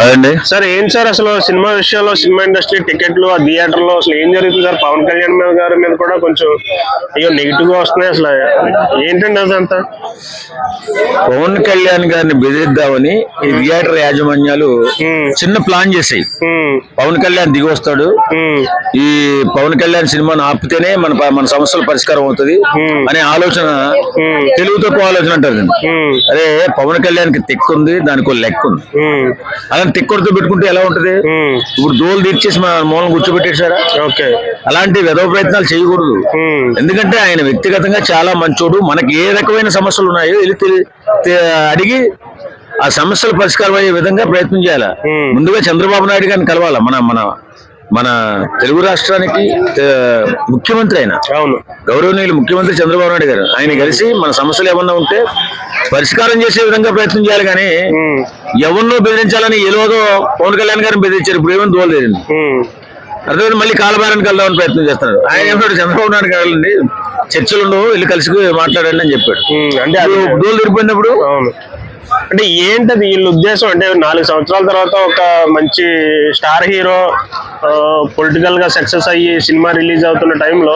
అదండి. సార్ ఏం సార్ అసలు సినిమా విషయంలో సినిమా ఇండస్ట్రీ టికెట్లు ఆ థియేటర్లో అసలు ఏం జరుగుతుంది సార్? పవన్ కళ్యాణ్ మీద గారి మీద కూడా కొంచెం అయ్యో నెగిటివ్గా వస్తున్నాయి అసలు. ఏంటండి అదంతా? పవన్ కళ్యాణ్ గారిని బెదిరిద్దామని ఈ థియేటర్ యాజమాన్యాలు చిన్న ప్లాన్ చేసాయి. పవన్ కళ్యాణ్ దిగి వస్తాడు ఈ పవన్ కళ్యాణ్ సినిమాను ఆపితేనే మన మన సమస్యల పరిష్కారం అవుతుంది అనే ఆలోచన ఉమ్, తెలుగు తక్కువ ఆలోచన అంటారు అరే పవన్ కళ్యాణ్కి తిక్కు ఉంది దానికి ఒక లెక్క ఉంది ఉమ్, అలా తిక్కుడితో పెట్టుకుంటే ఎలా ఉంటది? ఇప్పుడు దోలు తీర్చేసి మన మూలం కూర్చోబెట్టేశారా ఓకే. అలాంటి విధవ ప్రయత్నాలు చేయకూడదు. ఎందుకంటే ఆయన వ్యక్తిగతంగా చాలా మంచోడు. మనకి ఏ రకమైన సమస్యలు ఉన్నాయో వెళ్ళి అడిగి ఆ సమస్యలు పరిష్కారం అయ్యే విధంగా ప్రయత్నం చేయాలి. ముందుగా చంద్రబాబు నాయుడు గారిని కలవాలా. మన మన మన తెలుగు రాష్ట్రానికి ముఖ్యమంత్రి ఆయన అవును. గౌరవనీయులు ముఖ్యమంత్రి చంద్రబాబు నాయుడు గారు ఆయన కలిసి మన సమస్యలు ఏమన్నా ఉంటే పరిష్కారం చేసే విధంగా ప్రయత్నం చేయాలి కానీ ఎవరినో బెదిరించాలని ఎలాగో పవన్ కళ్యాణ్ గారిని బెదిరించారు. ఇప్పుడు ఏమని దోలేదు ఉమ్, అర్థమైంది? మళ్ళీ కాలబేరానికి వెళ్దామని ప్రయత్నం చేస్తున్నారు. ఆయన ఏమంటాడు చంద్రబాబు నాయుడు గారండి చర్చలు ఉండవు వెళ్ళి కలిసి మాట్లాడండి అని చెప్పాడు. అంటే అది డోలు తిరిగిపోయినప్పుడు అవును. అంటే ఏంటది వీళ్ళ ఉద్దేశం? అంటే నాలుగు సంవత్సరాల తర్వాత ఒక మంచి స్టార్ హీరో పొలిటికల్గా సక్సెస్ అయ్యి సినిమా రిలీజ్ అవుతున్న టైంలో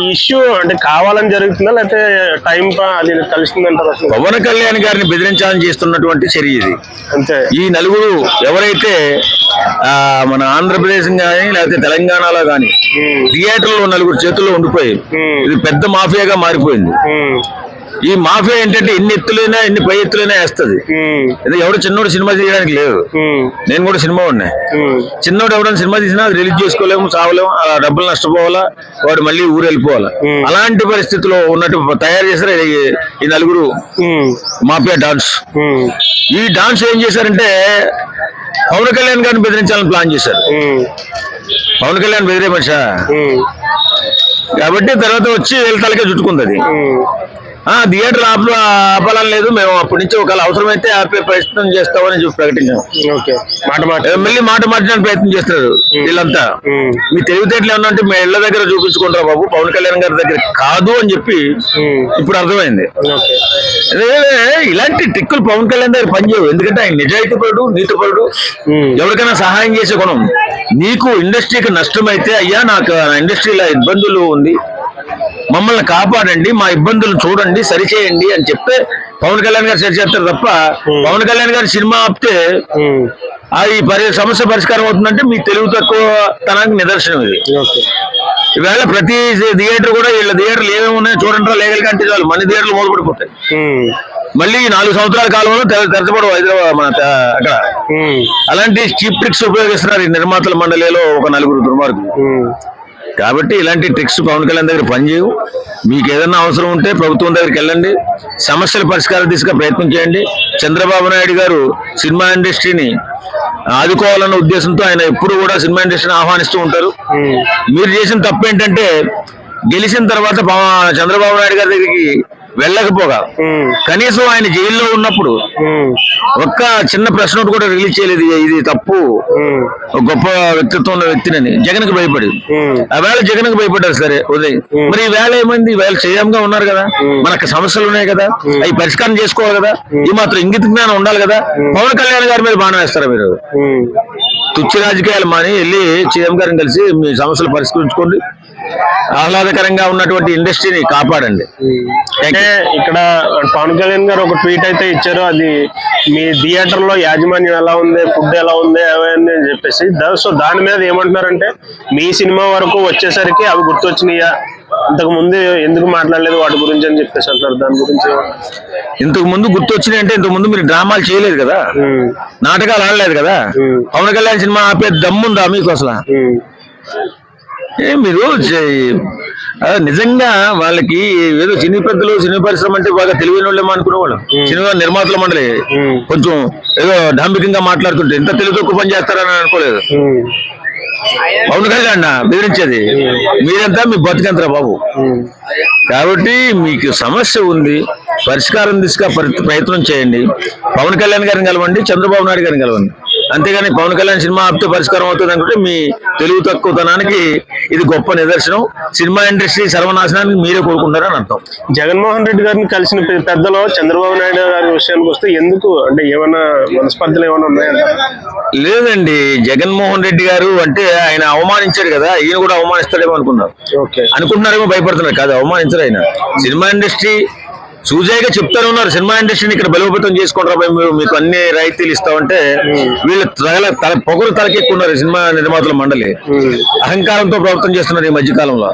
ఈ ఇష్యూ అంటే కావాలని జరుగుతుందా? లేకపోతే టైం అది కలుస్తుందంటారు పవన్ కళ్యాణ్ గారిని బెదిరించాలని చేస్తున్నటువంటి చర్య ఇది. అంతే. ఈ నలుగురు ఎవరైతే మన ఆంధ్రప్రదేశ్ కానీ లేకపోతే తెలంగాణలో కానీ థియేటర్లో నలుగురు చేతుల్లో ఉండిపోయి ఇది పెద్ద మాఫియాగా మారిపోయింది. ఈ మాఫియా ఏంటంటే ఎన్ని ఎత్తులైనా ఎన్ని పై ఎత్తులైనా వేస్తుంది. ఎవడు చిన్నోడు సినిమా తీయడానికి లేదు నేను కూడా సినిమా ఉన్నాయి చిన్నోడు ఎవరైనా సినిమా తీసినా రిలీజ్ చేసుకోలేము చావలేము డబ్బులు నష్టపోవాలా వాడు మళ్ళీ ఊరు వెళ్ళిపోవాలా. అలాంటి పరిస్థితిలో ఉన్నట్టు తయారు చేశారు ఈ- నలుగురు మాఫియా డాన్స్. ఈ డాన్స్ ఏం చేశారంటే పవన్ కళ్యాణ్ గారిని బెదిరించాలని ప్లాన్ చేశారు. పవన్ కళ్యాణ్ బెదిరే మనిషా? కాబట్టి తర్వాత వచ్చి వీళ్ళ తలకే చుట్టుకుంది థియేటర్ ఆప ఆపాలని లేదు. మేము అప్పటి నుంచి ఒకవేళ అవసరమైతే ఆపే ప్రయత్నం చేస్తామని చెప్పి ప్రకటించాం. మాట మాట మళ్ళీ మాట మార్చడానికి ప్రయత్నం చేస్తున్నారు వీళ్ళంతా. మీ తెలివితేటలు ఏమన్నా అంటే మీ ఇళ్ళ దగ్గర చూపించుకుంటారా బాబు? పవన్ కళ్యాణ్ గారి దగ్గర కాదు అని చెప్పి ఇప్పుడు అర్థమైంది. ఇలాంటి ట్రిక్కులు పవన్ కళ్యాణ్ దగ్గర పనిచేయవు. ఎందుకంటే ఆయన నిజాయితీపరుడు నీతిపరుడు. ఎవరికైనా సహాయం చేసే గుణం. నీకు ఇండస్ట్రీకి నష్టమైతే అయ్యా నాకు ఆ ఇండస్ట్రీలో ఇబ్బందులు ఉంది. మమ్మల్ని కాపాడండి మా ఇబ్బందులు చూడండి సరిచేయండి అని చెప్తే పవన్ కళ్యాణ్ గారు సరి చేస్తారు తప్ప పవన్ కళ్యాణ్ గారి సినిమా ఆపితే ఈ పరి సమస్య పరిష్కారం అవుతుందంటే మీ తెలుగు తక్కువ తనానికి నిదర్శనం ఇది. ఈవేళ ప్రతి థియేటర్ కూడా వీళ్ళ థియేటర్లు ఏమేమి ఉన్నాయో చూడండి లేగల కంటే చాలు మన థియేటర్లు మూలపడిపోతాయి ఉమ్, మళ్ళీ నాలుగు సంవత్సరాల కాలంలో తెర- తెరచబడవు హైదరాబాద్ మన అక్కడ. అలాంటి చీప్ ట్రిక్స్ ఉపయోగిస్తున్నారు ఈ నిర్మాతల మండలిలో ఒక నలుగురు దుర్మార్గులు. కాబట్టి ఇలాంటి ట్రిక్స్ పవన్ కళ్యాణ్ దగ్గర పనిచేయవు. మీకు ఏదైనా అవసరం ఉంటే ప్రభుత్వం దగ్గరికి వెళ్ళండి. సమస్యల పరిష్కారం దిశగా ప్రయత్నం చేయండి. చంద్రబాబు నాయుడు గారు సినిమా ఇండస్ట్రీని ఆదుకోవాలన్న ఉద్దేశంతో ఆయన ఎప్పుడు కూడా సినిమా ఇండస్ట్రీని ఆహ్వానిస్తూ ఉంటారు. మీరు చేసిన తప్పు ఏంటంటే గెలిచిన తర్వాత చంద్రబాబు నాయుడు గారి దగ్గరికి వెళ్ళకపోగా. కనీసం ఆయన జైల్లో ఉన్నప్పుడు ఒక్క చిన్న ప్రెస్ నోట్ కూడా రిలీజ్ చేయలేదు. ఇది- తప్పు. గొప్ప వ్యక్తిత్వం ఉన్న వ్యక్తినని జగన్కి భయపడి. ఉమ్, ఆ వేళ జగన్కి భయపడ్డారు సరే ఉదయ్. మరి ఈ వేళ ఏమైంది? వేళ చేయంగా ఉన్నారు కదా. మనకు సమస్యలు ఉన్నాయి కదా. అవి పరిష్కారం చేసుకోవాలి కదా. ఈ మాత్రం ఇంగిత జ్ఞానం ఉండాలి కదా. పవన్ కళ్యాణ్ గారి మీద బాణం వేస్తారా మీరు. తుచ్చి రాజకీయాలు మాని వెళ్ళి సీఎం గారిని కలిసి మీ సమస్యలు పరిష్కరించుకోండి. ఆహ్లాదకరంగా ఉన్నటువంటి ఇండస్ట్రీని కాపాడండి. అంటే ఇక్కడ పవన్ కళ్యాణ్ గారు ఒక ట్వీట్ అయితే ఇచ్చారు అది మీ థియేటర్లో యాజమాన్యం ఎలా ఉంది ఫుడ్ ఎలా ఉంది అవన్నీ అని చెప్పేసి. దా- సో దాని మీద ఏమంటున్నారంటే మీ సినిమా వరకు వచ్చేసరికి అవి గుర్తొచ్చినాయా? ఇంతకు ముందు ఎందుకు మాట్లాడలేదు వాటి గురించి అని చెప్పేసి అంటారు దాని గురించి ఇంతకు ముందు గుర్తొచ్చినాయి అంటే ఇంతకు ముందు మీరు డ్రామాలు చేయలేదు కదా? నాటకాలు ఆడలేదు కదా? పవన్ కళ్యాణ్ సినిమా ఆపే దమ్ముందా మీకు అసలు? మీరు నిజంగా వాళ్ళకి ఏదో సినీ పెద్దలు సినీ పరిశ్రమ అంటే బాగా తెలివైన వాళ్ళేమో అనుకునేవాళ్ళు సినిమా నిర్మాతల మండలి. కొంచెం ఏదో డాంబికంగా మాట్లాడుతుంటే ఇంత తక్కువ పని చేస్తారని అనుకోలేదు. ఉమ్, పవన్ కళ్యాణ్ బెదిరించేది. మీరంతా మీ బతుకంతరా బాబు. కాబట్టి మీకు సమస్య ఉంది పరిష్కారం దిశగా పరి- ప్రయత్నం చేయండి. పవన్ కళ్యాణ్ గారిని కలవండి చంద్రబాబు నాయుడు గారిని కలవండి. అంతేగాని పవన్ కళ్యాణ్ సినిమా ఆపితే పరిష్కారం అవుతుంది అనుకుంటే మీ తెలుగు తక్కువతనానికి ఇది గొప్ప నిదర్శనం. సినిమా ఇండస్ట్రీ సర్వనాశనానికి మీరే కోరుకుంటారని అర్థం. జగన్మోహన్ రెడ్డి గారిని కలిసిన పెద్దలో చంద్రబాబు నాయుడు గారి విషయానికి వస్తే ఎందుకు? అంటే ఏమైనా మనస్పర్ధలు ఏమైనా ఉన్నాయంట? లేదండి జగన్మోహన్ రెడ్డి గారు అంటే ఆయన అవమానించాడు కదా ఈయన కూడా అవమానిస్తాడేమో అనుకున్నారు. ఓకే. అనుకుంటున్నారేమో భయపడుతున్నారు కాదు అవమానించరు ఆయన. సినిమా ఇండస్ట్రీ సూజాయిగా చెప్తానే ఉన్నారు సినిమా ఇండస్ట్రీని ఇక్కడ బలోపేతం చేసుకుంటారా మేము మీకు అన్ని రాయితీలు ఇస్తామంటే వీళ్ళు తల తల పొగరు తలకెక్కున్నారు సినిమా నిర్మాతల మండలి. అహంకారంతో ప్రవర్తన చేస్తున్నారు ఈ మధ్య కాలంలో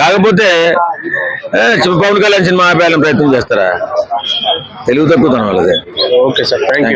కాకపోతే పవన్ కళ్యాణ్ సినిమా ఆపేయాలని ప్రయత్నం చేస్తారా? తెలుగు తక్కువ వాళ్ళదే. Okay sir thank